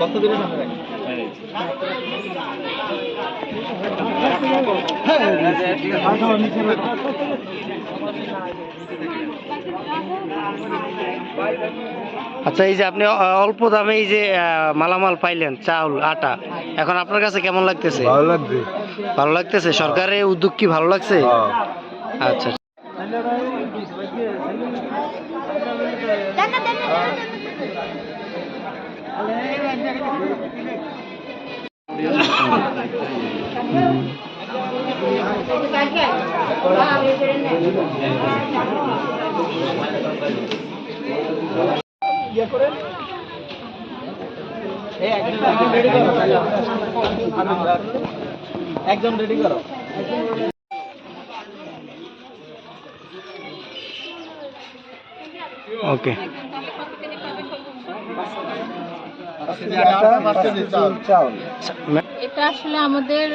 কতদিনের সামনে রাখি। আচ্ছা এই যে আপনি অল্প দামে এই যে মালামাল পাইলেন চাউল আটা এখন আপনার কাছে কেমন লাগতেছে? ভালো লাগছে। ভালো লাগতেছে? সরকারের উদ্যোগ কি ভালো লাগছে? আচ্ছা একজন রেডি করো ওকে এটা আসলে আমাদের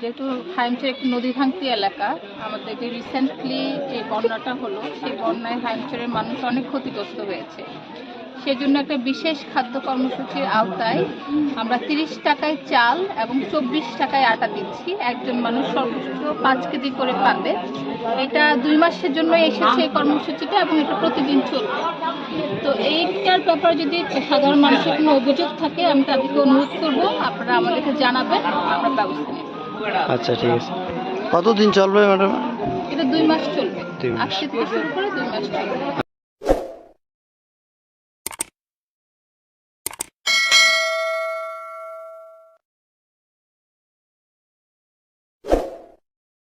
যেহেতু হাইমচের একটি নদী ভাঙতি এলাকা, আমাদের যে রিসেন্টলি যে বন্যাটা হলো, সেই বন্যায় হাইমচরের মানুষ অনেক ক্ষতিগ্রস্ত হয়েছে। সেজন্য একটা বিশেষ খাদ্য কর্মসূচির আওতায় আমরা তিরিশ টাকায় চাল এবং চব্বিশ টাকায় আটা দিচ্ছি। একজন মানুষ সর্বোচ্চ পাঁচ কেজি করে পাবে এটা দুই মাসের জন্য এসেছে এই কর্মসূচিটা এবং এটা প্রতিদিন চলবে। তো এইটার ব্যাপারে যদি সাধারণ মানুষের কোনো অভিযোগ থাকে আমি তাদেরকে অনুরোধ করব আপনারা আমাদেরকে জানাবেন আমরা ব্যবস্থা নেব। আচ্ছা ঠিক আছে। কতদিন চলবে ম্যাডাম? এটা দুই মাস চলবে। আজকে থেকে শুরু করে দুই মাস চলবে।